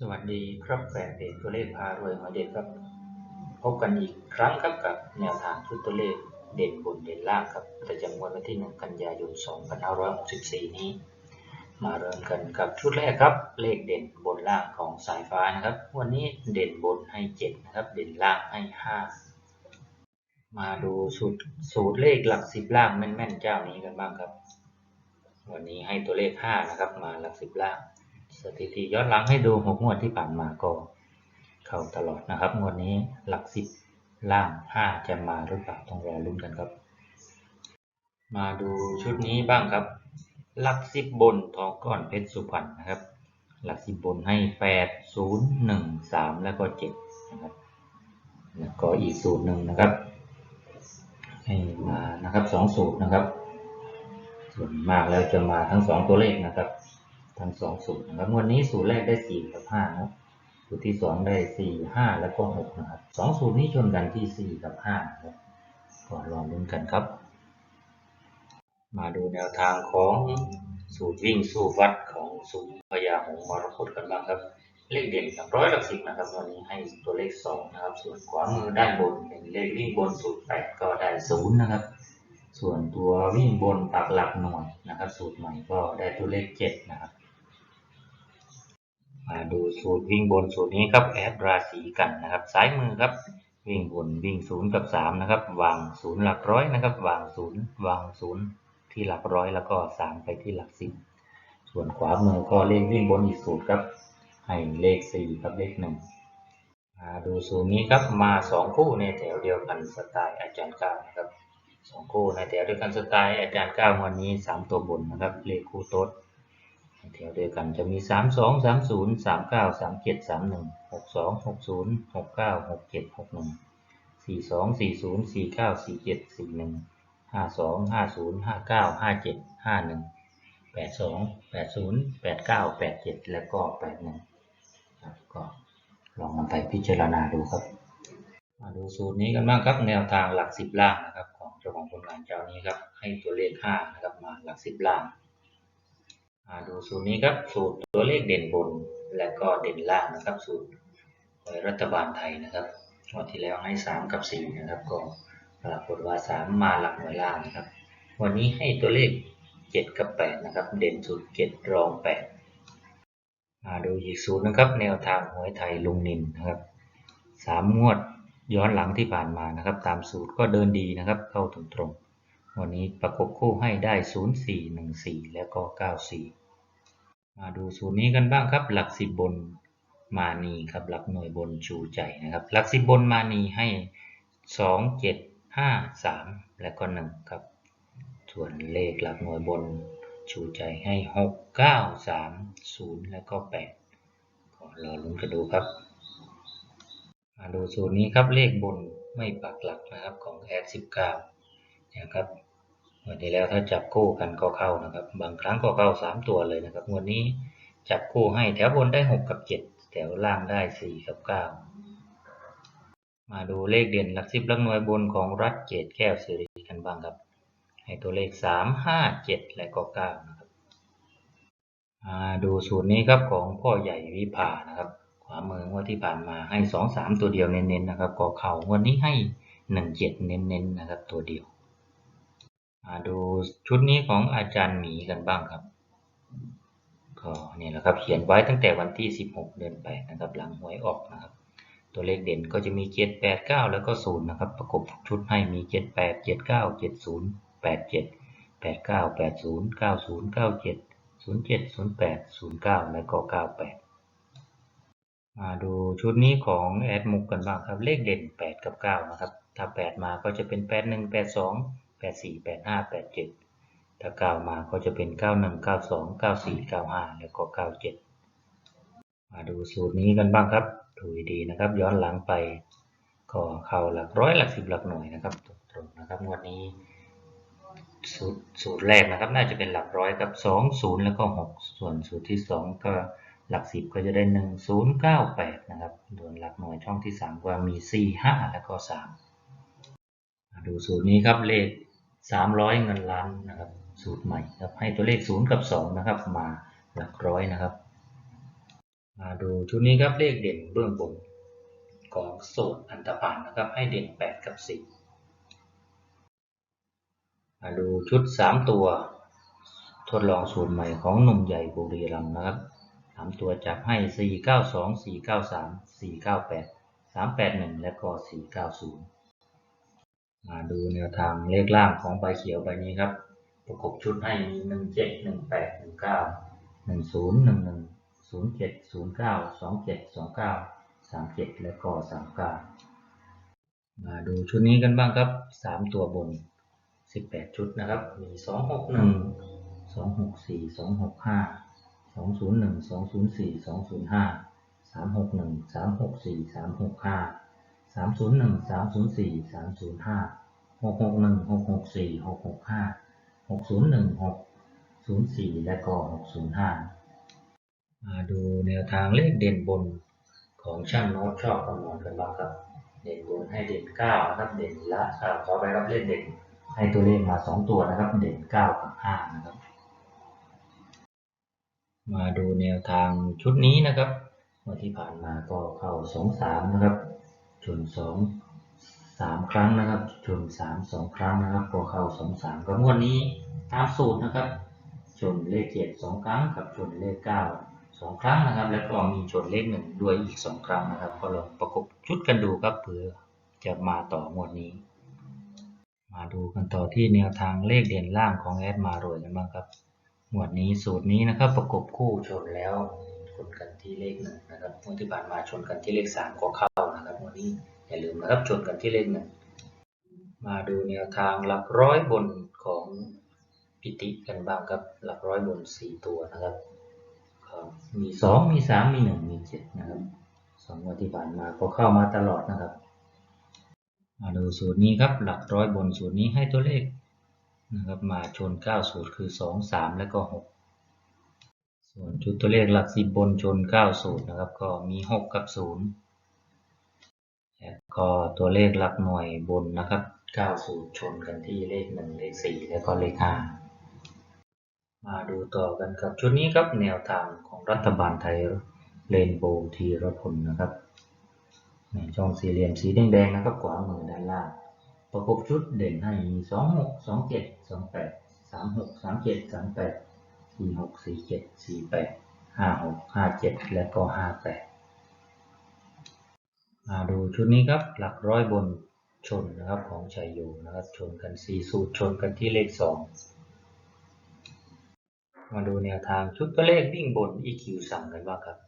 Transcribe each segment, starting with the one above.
สวัสดีครับแฟนเพจตัวเลขพารวยมาเด็ดครับ พบกันอีกครั้งครับกับแนวทางชุดตัวเลขเด่นบนเด่นล่างครับประจำวันที่ 1 กันยายน 2564 นี้ มาเริ่มกันกับชุดแรกครับ เลขเด่นบนล่างของสายฟ้านะครับ วันนี้เด่นบนให้ 7 นะครับ เด่นล่างให้ 5 มาดูสูตรสูตรเลขหลักสิบล่างแม่นๆเจ้านี้กันบ้างครับ วันนี้ให้ตัวเลข 5 นะครับ มาหลักสิบล่าง สถิติย้อนหลังให้ดูหกงวดที่ผ่านมาก็เข้าตลอดนะครับ งวดนี้หลักสิบล่างห้าจะมาหรือเปล่าต้องรอลุ้นกันครับ มาดูชุดนี้บ้างครับ หลักสิบบนทองก้อนเพชรสุพรรณนะครับ หลักสิบบนให้แปดศูนย์หนึ่งสามแล้วก็เจ็ดนะครับแล้วก็อีกสูตรหนึ่งนะครับ ให้มานะครับสองสูตรนะครับ ส่วนมากแล้วจะมาทั้งสองตัวเลขนะครับ ทั้งสองสูตรนะครับวันนี้สูตรแรกได้สี่กับห้านะสูตรที่สองได้สี่ห้าแล้วก็หกนะครับสองสูตรนี้ชนกันที่สี่กับห้านะครับก็ลองลุ้นกันครับ มาดูแนวทางของสูตรวิ่งสู้ฟัดของสูตรพญาหงมรกตกันบ้างครับ เลขเด่นหลักร้อยหลักสิบนะครับวันนี้ให้ตัวเลขสองนะครับ ส่วนขวามือด้านบนเป็นเลขวิ่งบนสูตรแปดก็ได้ศูนย์นะครับส่วนตัววิ่งบนปักหลักหน่วยนะครับ สูตรใหม่ก็ได้ตัวเลขเจ็ดนะครับ มาดูสูตรวิ่งบนสูตรนี้ครับแอดราศีกันนะครับซ้ายมือครับ วิ่งบนวิ่งศูนย์กับสามนะครับวางศูนย์หลักร้อยนะครับวางศูนย์วางศูนย์ที่หลักร้อยแล้วก็สามไปที่หลักสิบส่วนขวามือก็เลขวิ่งบนอีกสูตรครับ ให้เลขสี่กับเลขหนึ่งมาดูสูตรนี้ครับมาสองคู่ในแถวเดียวกันสไตล์อาจารย์ก้าวนะครับสองคู่ในแถวเดียวกันสไตล์อาจารย์ก้าววันนี้สามตัวบนนะครับเลขคู่โต๊ด แถวเดียวกันจะมี 3 2 3 0 3 9 3 7 3 1 6 2 6 0 6 9 6 7 6 1 4 2 4 0 4 9 4 7 4 1 5 2 5 0 5 9 5 7 5 1 8 2 8 0 8 9 8 7 แล้วก็ 8 1ครับก็ลองนำไปพิจารณาดูครับ มาดูสูตรนี้กันบ้างครับแนวทางหลัก 10 ล่างนะครับของเจ้าของผลงานเจ้านี้ครับให้ตัวเลข 5 นะครับมาหลัก 10 ล่าง ดูสูตรนี้ครับสูตรตัวเลขเด่นบนและก็เด่นล่างนะครับสูตรหวยรัฐบาลไทยนะครับงวดที่แล้วให้ 3 กับ 4 นะครับ ก็ปรากฏว่า 3 มาหลักหน่วยล่างนะครับ วันนี้ให้ตัวเลข 7 กับ 8 นะครับ เด่นสุด 7 รอง 8 มาดูอีกสูตรนะครับ แนวทางหวยไทยลุงนินนะครับ 3 งวดย้อนหลังที่ผ่านมานะครับ ตามสูตรก็เดินดีนะครับ เข้าตรงๆ วันนี้ประกบคู่ให้ได้ 0 4 1 4 แล้วก็ 94 มาดูสูตรนี้กันบ้างครับ หลักสิบบนมานีครับ หลักหน่วยบนชูใจนะครับ หลักสิบบนมานีให้ 2 7 5 3 และก็ 1 ครับ ส่วนเลขหลักหน่วยบนชูใจให้ 6 9 3 0 และก็ 8 ก็รอลุ้นกันดูครับ มาดูสูตรนี้ครับเลขบนไม่ปักหลักนะครับของแอด19 นะครับวันที่แล้วถ้าจับคู่กันก็เข้านะครับ บางครั้งก็เข้า 3 ตัวเลยนะครับ วันนี้จับคู่ให้แถวบนได้ 6 กับ 7 แถวล่างได้ 4 กับ 9 มาดูเลขเด่นหลักสิบหลักหน่วยบนของรัฐเกตแก้วสิริกันบ้างครับ ให้ตัวเลข 3 5 7 และก็9นะครับมาดูสูตรนี้ครับของพ่อใหญ่วิภานะครับ ขวามืองวดที่ผ่านมาให้ 2 3 ตัวเดียวเน้นๆนะครับก็เข่าวันนี้ให้ 1 7 เน้นๆนะครับตัวเดียว ดูชุดนี้ของอาจารย์หมีกันบ้างครับก็นี่แหละครับเขียนไว้ตั้งแต่วันที่ 16 เดือน8นะครับหลังหวยออกนะครับ ตัวเลขเด่นก็จะมี7 8 9แล้วก็0นะครับ ประกบชุดให้มี7 8 7 9 7 0 8 7 8 9 8 0 9 0 9 7 0 7 0 8 0 9แล้วก็98มาดูชุดนี้ของแอดมุกกันบ้างครับเลขเด่น8กับ9นะครับถ้า8มาก็จะเป็น8 1 8 2 8 4 8 5 8 7 ถ้า9มาก็จะเป็น 91 92 94 95 แล้วก็ 97 มาดูสูตรนี้กันบ้างครับดูดีๆนะครับ ย้อนหลังไปก็เข้าหลักร้อยหลักสิบหลักหน่วยนะครับตรงๆนะครับงวดนี้สูตรสูตรแรกนะครับ น่าจะเป็นหลักร้อยกับ 2 0 แล้วก็ 6 ส่วนสูตรที่ 2 ก็หลักสิบก็จะได้ 1 0 9 8 นะครับส่วนหลักหน่วยช่องที่ 3 ก็มี 4 5 แล้วก็3มาดูสูตรนี้ครับเลข 300 เงินล้านนะครับ สูตรใหม่ครับให้ตัวเลข 0 กับ 2 นะครับ มาหลักร้อยนะครับ มาดูชุดนี้ครับเลขเด่นเบื้องบนของโสดอันตพานนะครับ ให้เด่น 8 กับ4มาดูชุด 3 ตัว ทดลองสูตรใหม่ของหนุ่มใหญ่บุรีรัมย์นะครับ 3 ตัวจับให้ 492 493 498 381 และก็ 490มา ดูแนวทางเลขล่างของใบเขียวใบนี้ครับ ประกบชุดให้มี17 18 19 10 11 07 09 27 29 37และก็39มาดูชุดนี้กันบ้างครับ3ตัวบน18ชุดนะครับ มี 261 264 265 201 204 205 361 364 365 301 304 305 661 664 665 601 604และก็605มาดูแนวทางเลขเด่นบนของช่างโน้ตชอบคำนวณกันบ้างครับ เด่นบนให้เด่น9นะครับ เด่นละขอไปรับเลขเด่นให้ตัวเลขมา2ตัวนะครับ เด่น9กับ5นะครับ มาดูแนวทางชุดนี้นะครับเมื่อที่ผ่านมาก็เข้า2 3นะครับ ชน2 3ครั้งนะครับ ชน3 2ครั้งนะครับก็เข้า2 3กับงวดนี้ตามสูตรนะครับ ชนเลข7 2ครั้งกับชนเลข9 2ครั้งนะครับ แล้วก็มีชนเลข1ด้วยอีก2ครั้งนะครับ ก็ลองประกบชุดกันดูครับเผื่อจะมาต่องวดนี้ มาดูกันต่อที่แนวทางเลขเด่นล่างของแอดมารวยกันบ้างครับหมวดนี้สูตรนี้นะครับประกบคู่ชนแล้ว ชนกันที่เลขหนึ่งนะครับงวดที่ผ่านมาชนกันที่เลขสามก็เข้านะครับวดนี้อย่าลืมนะครับชนกันที่เลขหนึ่งมาดูแนวทางหลักร้อยบนของปิติกันบ้างครับหลักร้อยบนสี่ตัวนะครับมีสองมีสามมีหนึ่งมีเจ็ดนะครับสองงวดที่ผ่านมาก็เข้ามาตลอดนะครับ มาดูสูตรนี้ครับหลักร้อยบนสูตรนี้ให้ตัวเลขนะครับมาชน9สูตรคือ 2 3 และก็ 6 ส่วนชุดตัวเลขหลักสิบบนชน9สูตรนะครับ ก็มี6กับ0แล้วก็ตัวเลขหลักหน่วยบนนะครับ9สูตรชนกันที่เลข1เลข4แล้วก็เลข5มาดูต่อกันกับชุดนี้ครับแนวทางของรัฐบาลไทยเรนโบว์ทีรพลนะครับในช่องสี่เหลี่ยมสีแดงๆนะครับขวามือด้านล่างประกบชุดเด่นให้มีสองหกสองเจ็ด สี่หกสี่เจ็ดสี่แปดห้าหกห้าเจ็ดและก็ห้าแปดมาดูชุดนี้ครับหลักร้อยบนชนนะครับของชัยโยนะครับชนกันสี่สูตรชนกันที่เลขสองมาดูแนวทางชุดตัวเลขวิ่งบน EQ สั่งกันบ้างครับ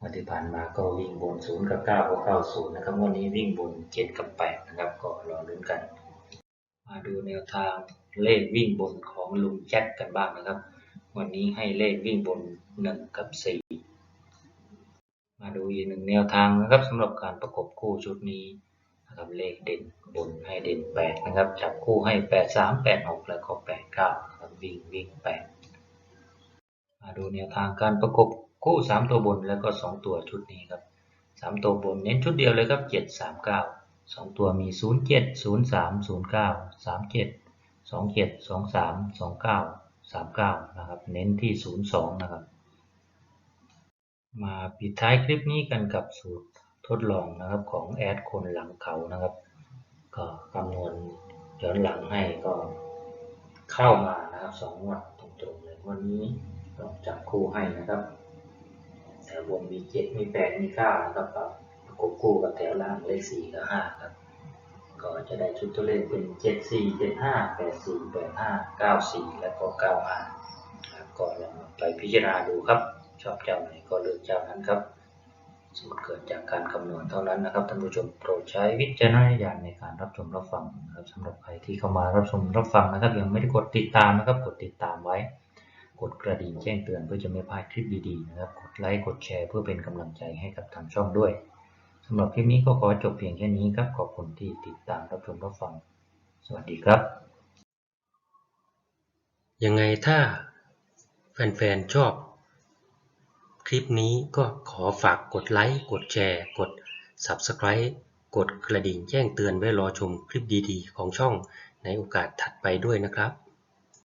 วันที่ผ่านมาก็วิ่งบน0กับ9ก็เข้า0นะครับวันนี้วิ่งบน7กับ8นะครับก็รอลุ้นกัน มาดูแนวทาง เลขวิ่งบนของลุงแจ็คกันบ้างนะครับ วันนี้ให้เลขวิ่งบน 1 กับ 4 มาดูอีกหนึ่งแนวทางนะครับสำหรับการประกบคู่ชุดนี้นะครับเลขเด่นบนให้เด่น 8 นะครับ จับคู่ให้ 8 3 8 6 แล้วก็8 9นะครับวิ่งวิ่ง 8 มาดูแนวทางการประกบคู่ 3 ตัวบนแล้วก็ 2 ตัวชุดนี้ครับ 3 ตัวบนเน้นชุดเดียวเลยครับ 7 3 9 2 ตัวมี 0 7 0 3 0 9 3 7 2 7 2 3 2 9 3 9 นะครับ เน้นที่ 0 2 นะครับ มาปิดท้ายคลิปนี้กันกับสูตรทดลองนะครับของแอดคนหลังเขานะครับ ก็คำนวณย้อนหลังให้ก็เข้ามานะครับสองงวดตรงๆเลยวันนี้ลองจับคู่ให้นะครับแถวบนมีเจ็ดมีแปดมีเก้านะครับประกบคู่กับแถวล่างเลขสี่กับห้าครับ ก็จะได้ชุดตัวเลขเป็นเจ็ดสี่เจ็ดห้าแปดสี่แปดห้าเก้าสี่และก็เก้าห้าครับก็ลองไปพิจารณาดูครับ ชอบเจ้าไหนก็เลือกเจ้านั้นครับสมมติเกิดจากการคำนวณเท่านั้นนะครับท่านผู้ชมโปรดใช้วิจารณญาณในการรับชมรับฟังนะครับสำหรับใครที่เข้ามารับชมรับฟังนะครับยังไม่ได้กดติดตามนะครับกดติดตามไว้ กดกระดิ่งแจ้งเตือนเพื่อจะไม่พลาดคลิปดีๆนะครับกดไลค์กดแชร์เพื่อเป็นกำลังใจให้กับทางช่องด้วย สำหรับคลิปนี้ก็ขอจบเพียงแค่นี้ครับ ขอบคุณที่ติดตามรับชมรับฟัง สวัสดีครับ ยังไงถ้าแฟนๆชอบ คลิปนี้ก็ขอฝากกดไลค์ กดแชร์ กด Subscribe กดกระดิ่งแจ้งเตือนไว้รอชมคลิปดีๆ ของช่องในโอกาสถัดไปด้วยนะครับ